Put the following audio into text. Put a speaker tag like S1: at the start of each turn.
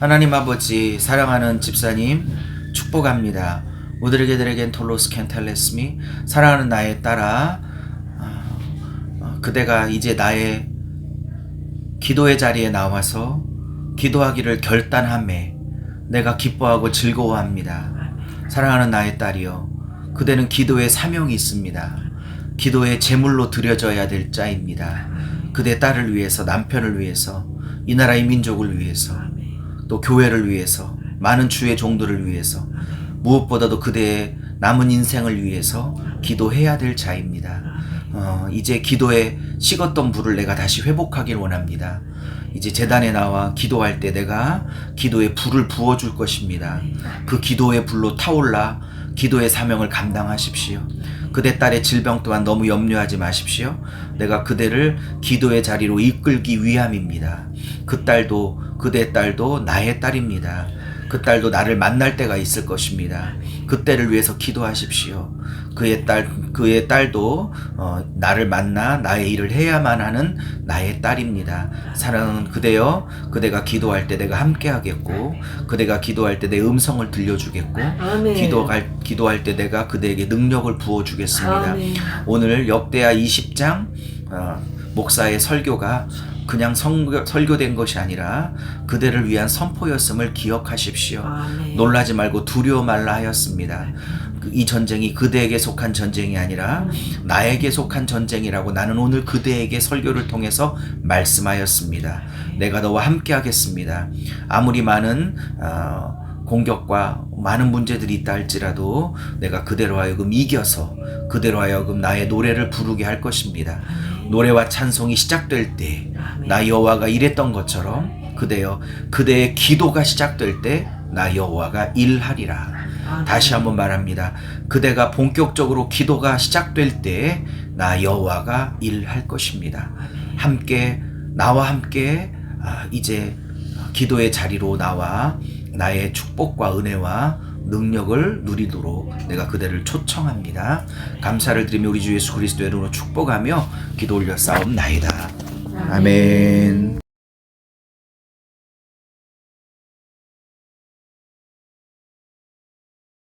S1: 하나님 아버지 사랑하는 집사님 축복합니다. 우드르게들에겐 톨로스 켄탈레스미 사랑하는 나의 딸아 어, 어, 그대가 이제 나의 기도의 자리에 나와서 기도하기를 결단함에 내가 기뻐하고 즐거워합니다. 사랑하는 나의 딸이여 그대는 기도의 사명이 있습니다. 기도의 제물로 드려져야 될 자입니다. 그대 딸을 위해서 남편을 위해서 이 나라의 민족을 위해서 또 교회를 위해서 많은 주의 종들을 위해서 무엇보다도 그대의 남은 인생을 위해서 기도해야 될 자입니다. 어, 이제 기도에 식었던 불을 내가 다시 회복하길 원합니다. 이제 재단에 나와 기도할 때 내가 기도에 불을 부어줄 것입니다. 그 기도의 불로 타올라 기도의 사명을 감당하십시오. 그대 딸의 질병 또한 너무 염려하지 마십시오. 내가 그대를 기도의 자리로 이끌기 위함입니다. 그 딸도 그대 딸도 나의 딸입니다. 그 딸도 나를 만날 때가 있을 것입니다. 그때를 위해서 기도하십시오. 그의 딸, 그의 딸도 어, 나를 만나 나의 일을 해야만 하는 나의 딸입니다. 사랑하는 그대여, 그대가 기도할 때 내가 함께하겠고, 그대가 기도할 때 내 음성을 들려주겠고,
S2: 아멘.
S1: 기도할 기도할 때 내가 그대에게 능력을 부어주겠습니다.
S2: 아멘.
S1: 오늘 역대하 20장 어, 목사의 설교가 그냥 성교, 설교된 것이 아니라 그대를 위한 선포였음을 기억하십시오.
S2: 아멘.
S1: 놀라지 말고 두려워 말라 하였습니다. 그이 전쟁이 그대에게 속한 전쟁이 아니라 나에게 속한 전쟁이라고 나는 오늘 그대에게 설교를 통해서 말씀하였습니다. 내가 너와 함께 하겠습니다. 아무리 많은 어, 공격과 많은 문제들이 있다 할지라도 내가 그대로 하여금 이겨서 그대로 하여금 나의 노래를 부르게 할 것입니다. 노래와 찬송이 시작될 때 나 여호와가 이랬던 것처럼 그대여 그대의 기도가 시작될 때 나 여호와가 일하리라. 다시 한번 말합니다. 그대가 본격적으로 기도가 시작될 때 나 여호와가 일할 것입니다. 함께 나와 함께 아, 이제 기도의 자리로 나와 나의 축복과 은혜와 능력을 누리도록 내가 그대를 초청합니다. 감사를 드리며 우리 주 예수 그리스도의 이름으로 축복하며 기도 올려 싸움나이다. 아멘.